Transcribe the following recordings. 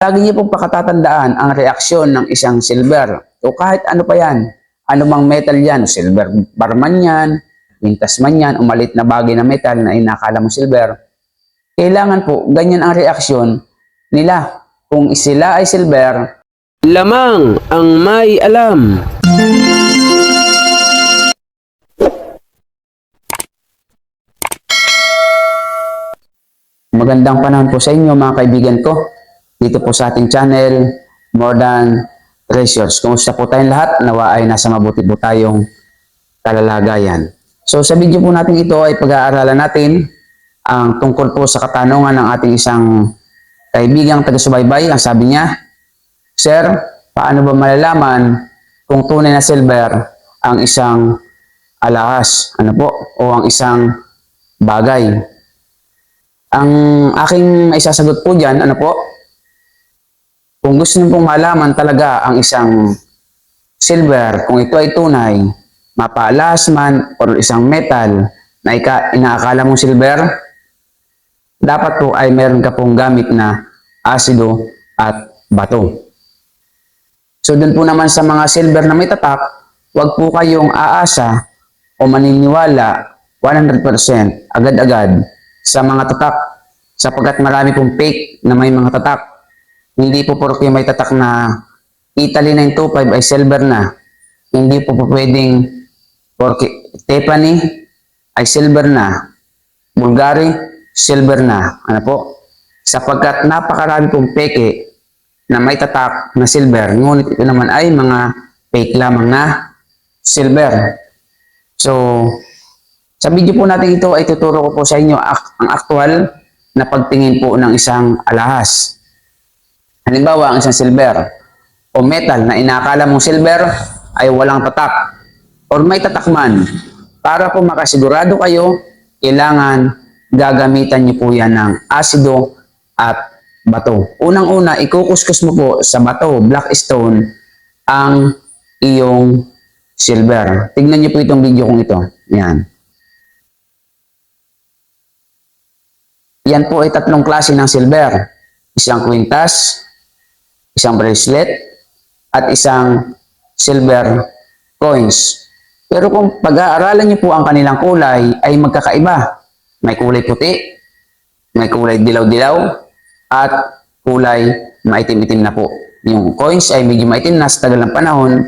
Lagi niyo pong pakatatandaan ang reaksyon ng isang silver o kahit ano pa yan. Ano mang metal yan, silver bar man yan, mintas man yan, umalit na bagay na metal na inakala mo silver. Kailangan po, ganyan ang reaksyon nila. Kung sila ay silver, Lamang ang may alam. Magandang panahon po sa inyo mga kaibigan ko. Dito po sa ating channel, More Than Treasures. Kumusta po tayong lahat? Nawa ay nasa mabuti po tayong kalalagayan. So sa video po natin ito ay pag-aaralan natin ang tungkol po sa katanungan ng ating isang kaibigang taga-subaybay. Ang sabi niya, Sir, paano ba malalaman kung tunay na silver ang isang alahas? Ano po? O ang isang bagay? Ang aking isasagot po dyan, ano po? Kung gusto niyo pong malaman talaga ang isang silver, kung ito ay tunay, mapalas man o isang metal na ika, inaakala mong silver, dapat po ay meron ka pong gamit na asido at bato. So dun po naman sa mga silver na may tatak, huwag po kayong aasa o maniniwala 100% agad-agad sa mga tatak sapagkat marami pong fake na may mga tatak. Hindi po porke may tatak na Italy 925 ay silver na. Hindi po po pwedeng porke Tiffany ay silver na. Bulgari, silver na. Ano po? Sapagkat napakarami pong peke na may tatak na silver. Ngunit ito naman ay mga fake lamang na silver. So, sa video po natin ito ay tuturo ko po sa inyo ang aktual na pagtingin po ng isang alahas. Halimbawa, ang isang silver o metal na inakala mong silver ay walang tatak or may tatak man. Para po makasigurado kayo, kailangan gagamitan niyo po yan ng asido at bato. Unang-una, ikukuskus mo po sa bato, black stone, ang iyong silver. Tignan niyo po itong video kong ito. Yan. Yan po ay tatlong klase ng silver. Isang kwintas, isang bracelet, at isang silver coins. Pero kung pag-aaralan niyo po ang kanilang kulay ay magkakaiba. May kulay puti, may kulay dilaw-dilaw, at kulay maitim-itim na po. Yung coins ay medyo maitim na sa tagal ng panahon.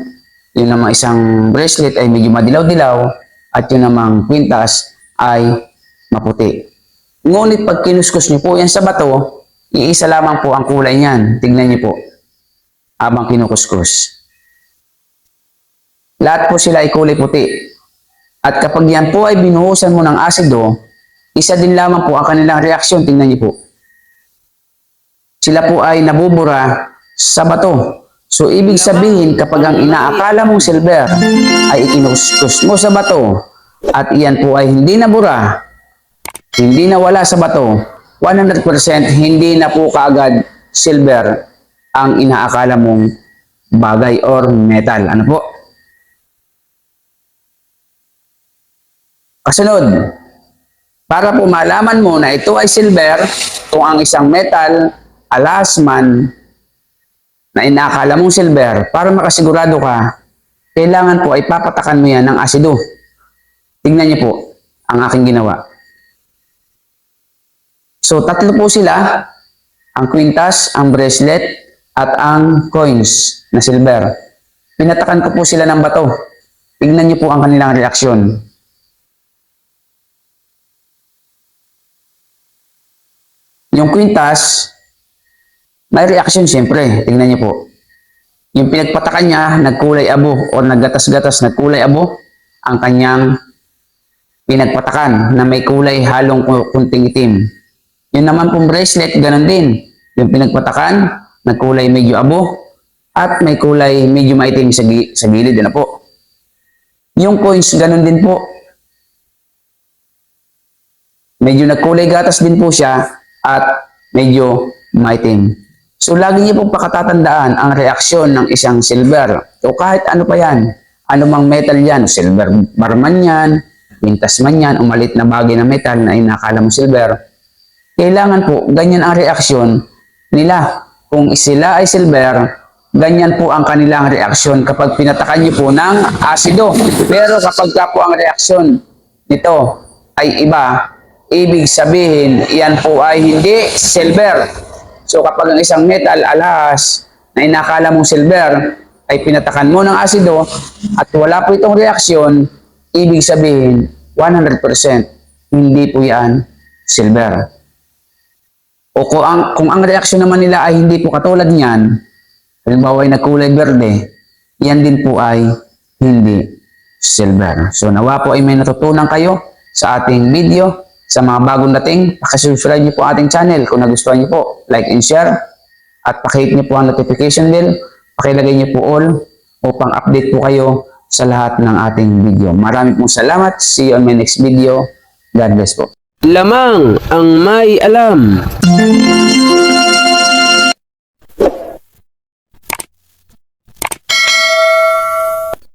Yung namang isang bracelet ay medyo madilaw-dilaw, at yung namang kwintas ay maputi. Ngunit pag kinuskus niyo po yan sa bato, iisa lamang po ang kulay niyan. Tingnan niyo po. Habang kinukuskus. Lahat po sila ay kulay puti. At kapag yan po ay binuhusan mo ng asido, isa din lamang po ang kanilang reaksyon. Tingnan niyo po. Sila po ay nabubura sa bato. So, ibig sabihin, kapag ang inaakala mong silver ay ikinuskus mo sa bato at iyan po ay hindi nabura, hindi na wala sa bato, 100% hindi na po kaagad silver ang inaakala mong bagay or metal. Ano po? Kasunod, para po malaman mo na ito ay silver, kung ang isang metal, alas man, na inaakala mong silver, para makasigurado ka, kailangan po ay papatakan mo yan ng asido. Tingnan niyo po ang aking ginawa. So, tatlo po sila, ang kwintas, ang bracelet, at ang coins na silver. Pinatakan ko po sila ng bato. Tingnan niyo po ang kanilang reaksyon. Yung kwintas, may reaksyon siyempre. Tingnan niyo po. Yung pinagpatakan niya, nagkulay abo o naggatas-gatas, nagkulay abo, ang kanyang pinagpatakan na may kulay halong kunting itim. Yun naman pong bracelet, ganun din. Yung pinagpatakan, nagkulay medyo abo, at may kulay medyo maitim sa, gi- sa gilid. Ano po? Yung coins, ganun din po. Medyo nagkulay gatas din po siya, at medyo maitim. So, lagi niyo pong pakatatandaan ang reaksyon ng isang silver. O kahit ano pa yan, ano mang metal yan, silver bar man yan, pintas man yan, umalit na bagay na metal na inakala mo silver, kailangan po, ganyan ang reaksyon nila. Kung sila ay silver, ganyan po ang kanilang reaksyon kapag pinatakan niyo po ng asido. Pero kapag ka po ang reaksyon nito ay iba, ibig sabihin, yan po ay hindi silver. So kapag ang isang metal alahas na inakala mong silver ay pinatakan mo ng asido at wala po itong reaksyon, ibig sabihin 100% hindi po yan silver. O kung ang, kung ang reaksyon naman nila ay hindi po katulad niyan, halimbawa ay nagkulay berde, yan din po ay hindi silver. So nawa po ay may natutunan kayo sa ating video. Sa mga bagong dating, pakisubscribe niyo po ating channel kung nagustuhan niyo po. Like and share. At pakihit niyo po ang notification bell. Pakilagay niyo po all upang update po kayo sa lahat ng ating video. Maraming pong salamat. See you on my next video. God bless po. Lamang ang may alam. thank you.